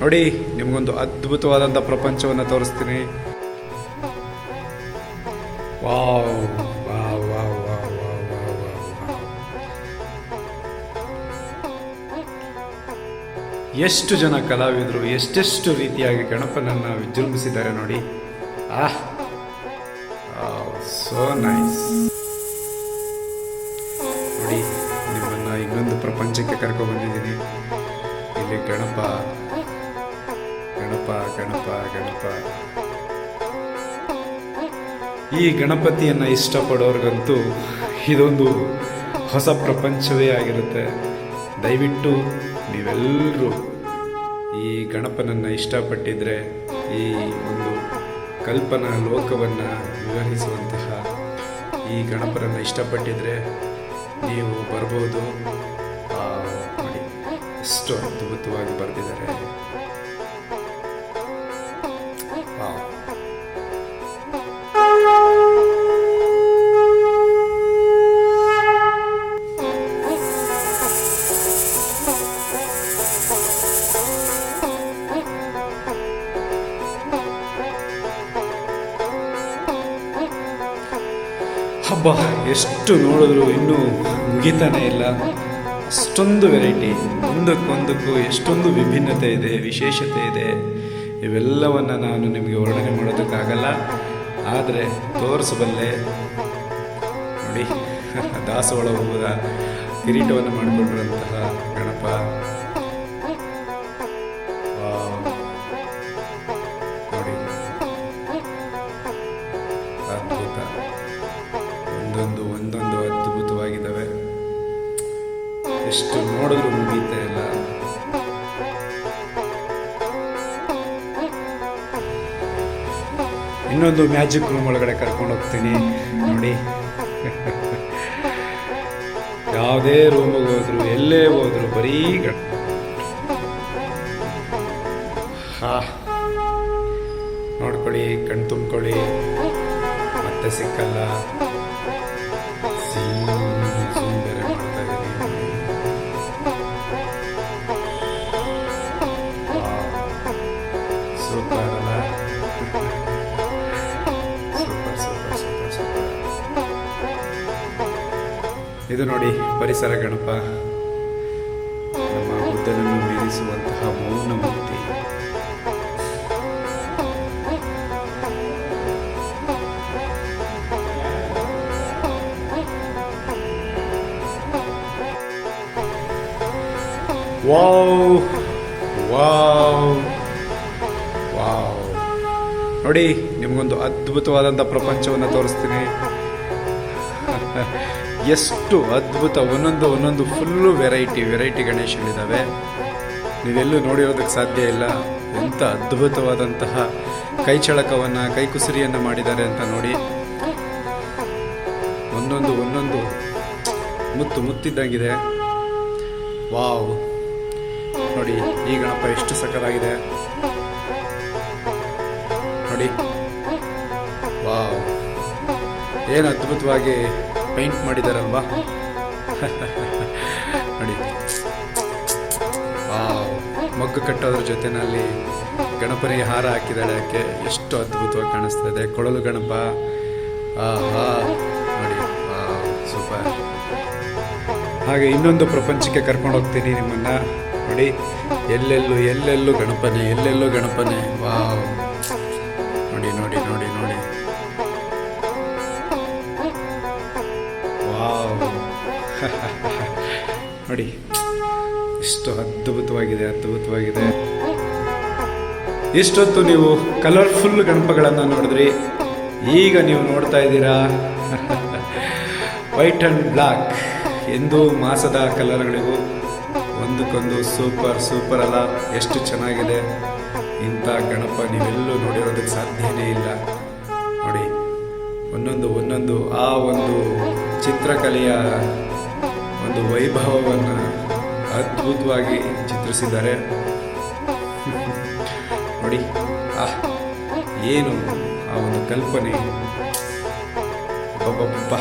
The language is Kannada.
ನೋಡಿ, ನಿಮಗೊಂದು ಅದ್ಭುತವಾದಂಥ ಪ್ರಪಂಚವನ್ನು ತೋರಿಸ್ತೀನಿ. ವಾವ್ ಎಷ್ಟು ಜನ ಕಲಾವಿದರು, ಎಷ್ಟೆಷ್ಟು ರೀತಿಯಾಗಿ ಗಣಪನನ್ನ ವಿಜೃಂಭಿಸಿದ್ದಾರೆ ನೋಡಿ. ಆಹ್ ಸೋ ನೈಸ್ ನೋಡಿ, ನಿಮ್ಮನ್ನ ಇನ್ನೊಂದು ಪ್ರಪಂಚಕ್ಕೆ ಕರ್ಕೊಂಡು ಬಂದಿದ್ದೀನಿ. ಇಲ್ಲಿ ಗಣಪ ಗಣಪ ಗಣಪ ಗಣಪ. ಈ ಗಣಪತಿಯನ್ನು ಇಷ್ಟಪಡೋರ್ಗಂತೂ ಇದೊಂದು ಹೊಸ ಪ್ರಪಂಚವೇ ಆಗಿರುತ್ತೆ. ದಯವಿಟ್ಟು ನೀವೆಲ್ಲರೂ ಈ ಗಣಪನನ್ನು ಇಷ್ಟಪಟ್ಟಿದ್ರೆ ಈ ಒಂದು ಕಲ್ಪನಾ ಲೋಕವನ್ನು ವಿವರಿಸುವಂತಹ ಈ ಗಣಪನನ್ನು ಇಷ್ಟಪಟ್ಟಿದ್ರೆ ನೀವು ಬರ್ಬೋದು. ಎಷ್ಟು ಅದ್ಭುತವಾಗಿ ಬರೆದಿದ್ದಾರೆ. ಹಬ್ಬ, ಎಷ್ಟು ನೋಡಿದ್ರು ಇನ್ನೂ ಮುಗಿತಾನೆ ಇಲ್ಲ. ಅಷ್ಟೊಂದು ವೆರೈಟಿ ಒಂದಕ್ಕೊಂದಕ್ಕೂ ಎಷ್ಟೊಂದು ವಿಭಿನ್ನತೆ ಇದೆ, ವಿಶೇಷತೆ ಇದೆ. ಇವೆಲ್ಲವನ್ನು ನಾನು ನಿಮಗೆ ವರ್ಣನೆ ಮಾಡೋದಕ್ಕಾಗಲ್ಲ. ಆದರೆ ತೋರಿಸಬಲ್ಲೆ, ನೋಡಿ, ದಾಸವಾಳ ಹೂವದ ಕಿರೀಟವನ್ನು ಮಾಡಿಕೊಂಡಿರುವಂತಹ ಗಣಪ ಎಷ್ಟು ನೋಡಿದ್ರು ಮುಗೀತಾ ಇಲ್ಲ ಇನ್ನೊಂದು ಮ್ಯಾಜಿಕ್ ರೂಮ್ ಒಳಗಡೆ ಕರ್ಕೊಂಡು ಹೋಗ್ತೀನಿ, ನೋಡಿ. ಯಾವುದೇ ರೂಮಿಗೆ ಹೋದ್ರು, ಎಲ್ಲೇ ಹೋದ್ರು, ಬರೀ ಹಾ. ನೋಡ್ಕೊಳ್ಳಿ, ಕಣ್ ತುಂಬ್ಕೊಳ್ಳಿ. ಮತ್ತೆ ಸಿಕ್ಕಲ್ಲ. ಇದು ನೋಡಿ ಪರಿಸರ ಗಣಪ. ನಮ್ಮ ಬುದ್ಧನನ್ನು ಮೀರಿಸುವಂತಹ ಮೌನ ಮೂರ್ತಿ. Wow wow. ನೋಡಿ, ನಿಮಗೊಂದು ಅದ್ಭುತವಾದಂಥ ಪ್ರಪಂಚವನ್ನು ತೋರಿಸ್ತೀನಿ. ಎಷ್ಟು ಅದ್ಭುತ, ಒಂದೊಂದು ಒಂದೊಂದು ಫುಲ್ಲು ವೆರೈಟಿ ವೆರೈಟಿ ಗಣೇಶಗಳಿದ್ದಾವೆ ನೀವೆಲ್ಲೂ ನೋಡಿರೋದಕ್ಕೆ ಸಾಧ್ಯ ಇಲ್ಲ. ಎಂಥ ಅದ್ಭುತವಾದಂತಹ ಕೈಚಳಕವನ್ನು, ಕೈಕುಸುರಿಯನ್ನು ಮಾಡಿದ್ದಾರೆ ಅಂತ ನೋಡಿ. ಒಂದೊಂದು ಒಂದೊಂದು ಮುತ್ತು ಮುತ್ತಿದ್ದಂಗಿದೆ. ವಾವ್. ನೋಡಿ, ಈ ಗಣಪ ಎಷ್ಟು ಸಕಲಾಗಿದೆ ನೋಡಿ ವಾವ್. ಏನು ಅದ್ಭುತವಾಗಿ ಪೇಂಟ್ ಮಾಡಿದಾರಲ್ವಾ? ನೋಡಿ. ವಾವ್. ಮಗ್ಗು ಕಟ್ಟೋದ್ರ ಜೊತೆನಲ್ಲಿ ಗಣಪನಿಗೆ ಹಾರ ಹಾಕಿದಾಳೆ ಯಾಕೆ ಎಷ್ಟು ಅದ್ಭುತವಾಗಿ ಕಾಣಿಸ್ತಾ ಇದೆ. ಕೊಳಲು ಗಣಪ. ಆಹಾ. ನೋಡಿ. ಸೂಪರ್. ಹಾಗೆ ಇನ್ನೊಂದು ಪ್ರಪಂಚಕ್ಕೆ ಕರ್ಕೊಂಡು ಹೋಗ್ತೀನಿ ನಿಮ್ಮನ್ನ. ನೋಡಿ. ಎಲ್ಲೆಲ್ಲೂ ಎಲ್ಲೆಲ್ಲೂ ಗಣಪನೆ ಎಲ್ಲೆಲ್ಲೂ ಗಣಪನೆ. ವಾವ್. ನೋಡಿ, ಎಷ್ಟು ಅದ್ಭುತವಾಗಿದೆ ಅದ್ಭುತವಾಗಿದೆ. ಇಷ್ಟೊತ್ತು ನೀವು ಕಲರ್ಫುಲ್ ಗಣಪಗಳನ್ನು ನೋಡಿದ್ರಿ. ಈಗ ನೀವು ನೋಡ್ತಾ ಇದ್ದೀರಾ? ವೈಟ್ ಆ್ಯಂಡ್ ಬ್ಲ್ಯಾಕ್ ಎಂದು ಮಾಸದ ಕಲರ್ಗಳಿಗೂ ಒಂದಕ್ಕೊಂದು ಸೂಪರ್ ಸೂಪರ್ ಅಲ್ಲ. ಎಷ್ಟು ಚೆನ್ನಾಗಿದೆ. ಇಂಥ ಗಣಪ ನೀವೆಲ್ಲೂ ನೋಡಿರೋದಕ್ಕೆ ಸಾಧ್ಯನೇ ಇಲ್ಲ. ನೋಡಿ, ಒಂದೊಂದು ಒಂದೊಂದು, ಆ ಒಂದು ಚಿತ್ರಕಲೆಯ ಒಂದು ವೈಭವವನ್ನು ಅದ್ಭುತವಾಗಿ ಚಿತ್ರಿಸಿದ್ದಾರೆ. ನೋಡಿ ಆ ಏನು ಆ ಒಂದು ಕಲ್ಪನೆ. ಅಬ್ಬಬ್ಬಬ್ಬ